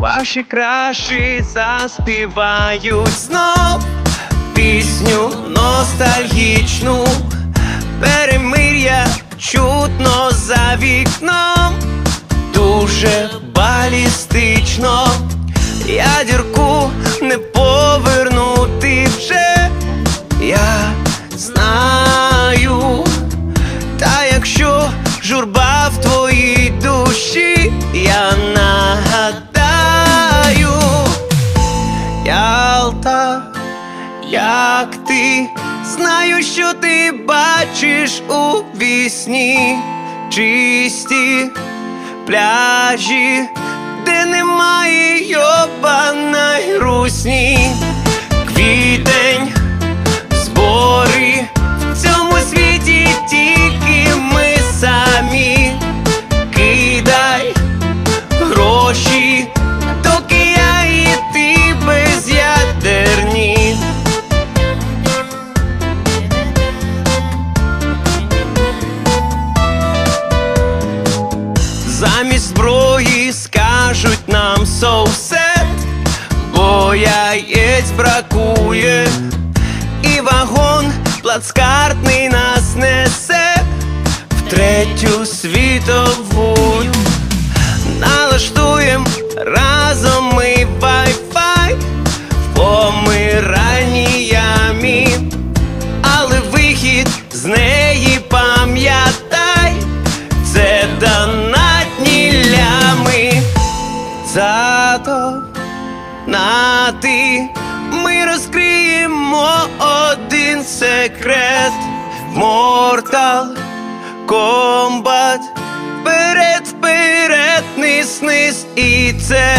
Ваші краші заспівають знов пісню ностальгічну, перемир'я чутно за вікном, дуже балістично. Журба в твоїй душі, я нагадаю, Ялта, як ти, знаю, що ти бачиш у вісні чисті пляжі, де немає йобаної зброї скажуть нам соусет, бо яєць бракує, і вагон плацкартний нас несе в третю світову. Налаштуєм разом ми вай-фай в помираній ямі, але вихід з неї Зато на ти ми розкриємо один секрет. Мортал комбат, Вперед, вперед, низ і це